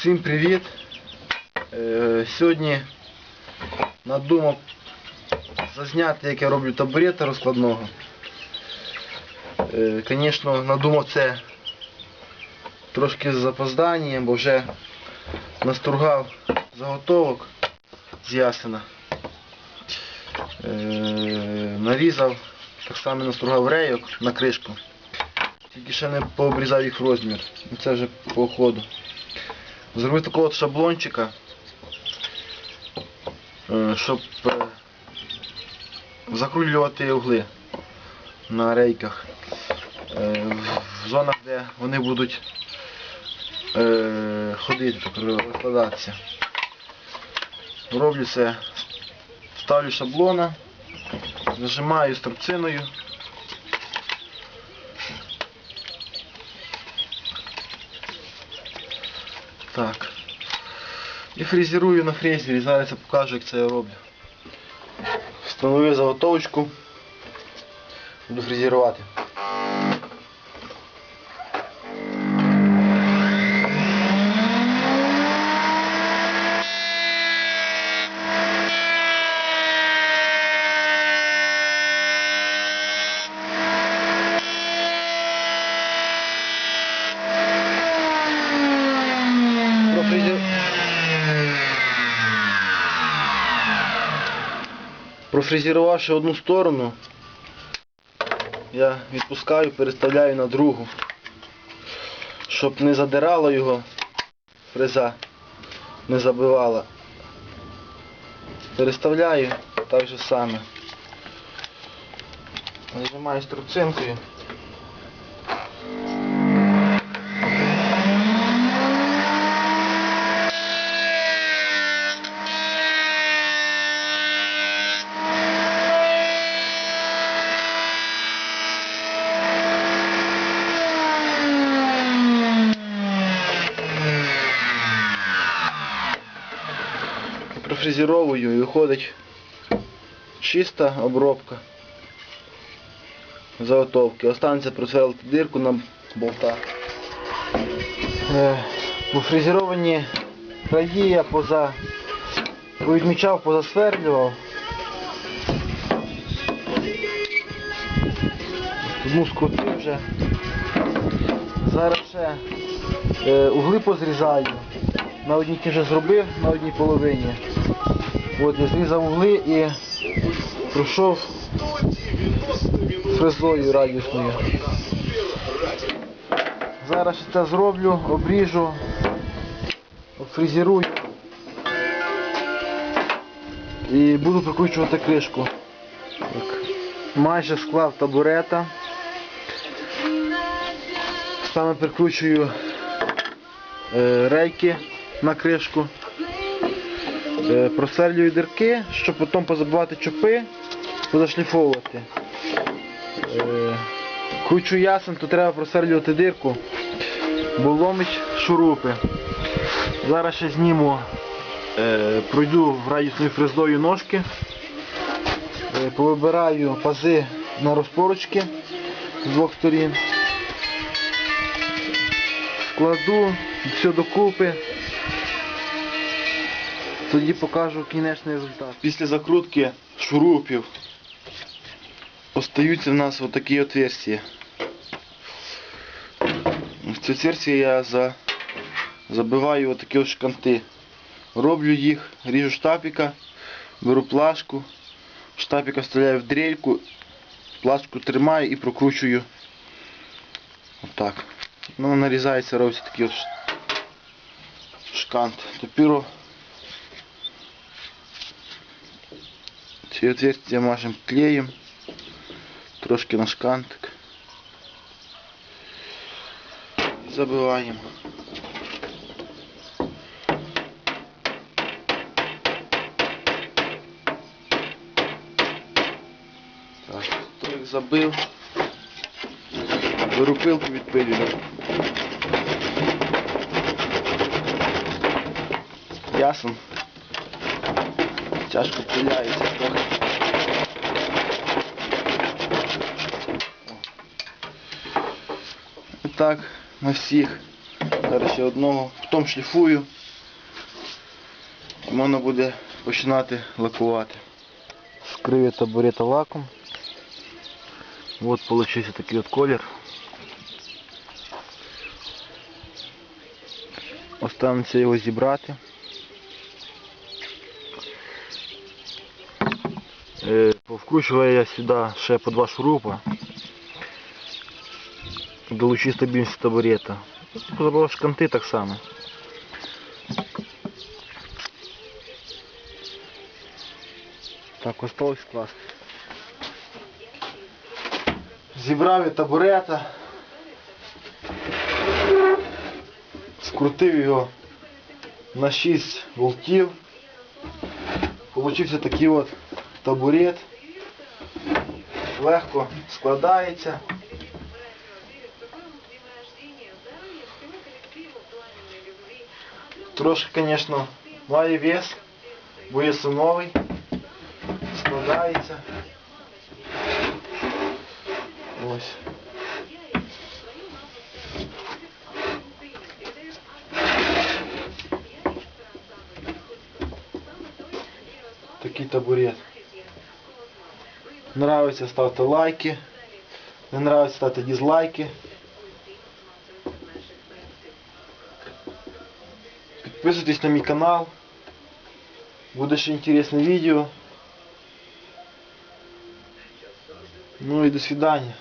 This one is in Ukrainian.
Всім привіт! Е, Сьогодні надумав зазняти, як я роблю табурета розкладного. Е, Звісно, надумав це трошки з запозданням, бо вже настругав заготовок з ясена. Е, Нарізав, так само настругав рейок на кришку. Тільки ще не пообрізав їх в розмір. Ну, Це вже по ходу. Зробив такого от шаблончика, е, щоб е, закрулювати угли на рейках. Е, В зонах, де вони будуть ходити, розкладатися. Роблю це, ставлю шаблона, зажимаю струбциною. Так. І фрезерую на фрезері. Зараз я покажу, як це я роблю. Встановив заготовочку. Буду фрезерувати. Профрезер... Профрезерувавши одну сторону, я відпускаю, переставляю на другу, щоб не задирало його фреза, не забивала. Переставляю так же саме. Нажимаю струбцинкою. Профрезеровую і виходить чиста обробка заготовки. Останеться просверлити дирку на болтах. Е, По краї я поза повідмічав, позасверлював. Одну скрутив вже. Зараз ще е, угли позрізаю. На одній ті вже зробив, на одній половині. От, я зрізав угли і пройшов фрезою радіусною. Зараз це зроблю, обріжу, фрезерую і буду прикручувати кришку. Так. Майже склав табурета. Саме прикручую е, рейки на кришку. Е, просверлюю дирки, щоб потім позабивати чопи, позашліфовувати. Е, кручу ясен, то треба просверлювати дирку, бо ломить шурупи. Зараз ще зніму, е, пройду радісною фрезною ножки, повибираю пази на розпорочки з двох сторін. Складу все докупи. Тоді покажу кінечний результат. Після закрутки шурупів остаються в нас отакі отверстия. В ці отверстия я за... забиваю отакі от шканти. Роблю їх, ріжу штапіка, беру плашку, штапіка вставляю в дрельку, плашку тримаю і прокручую отак. Ну, нарізається, робиться такий от шкант. Тепер ці отверстия мажемо клеєм, трошки на шкантик. І забиваємо. Так, так забив. Беру пилку відпилюю. Ясно. Тяжко пиляється трохи. так на всіх Зараз ще одного. Потім шліфую. І можна буде починати лакувати. Скрив я табурета лаком. Вот получився такий от колір. Останеться його зібрати. Е, Повкручуваю я сюди ще по два шурупа. Долучи стабільність табурета. Позабрав шканти так само. Так, осталось класти. Зібрав я табурета. Скрутив його на 6 болтів. Получився такий от табурет. Легко складається. Трошки, звісно, має вес, бо є сумовий. Складається. Ось. Такий табурет. Нравится, ставте лайки. Не нравится, ставте дизлайки. Підписуйтесь на мій канал. Буде ще інтересне відео. Ну і до свидания.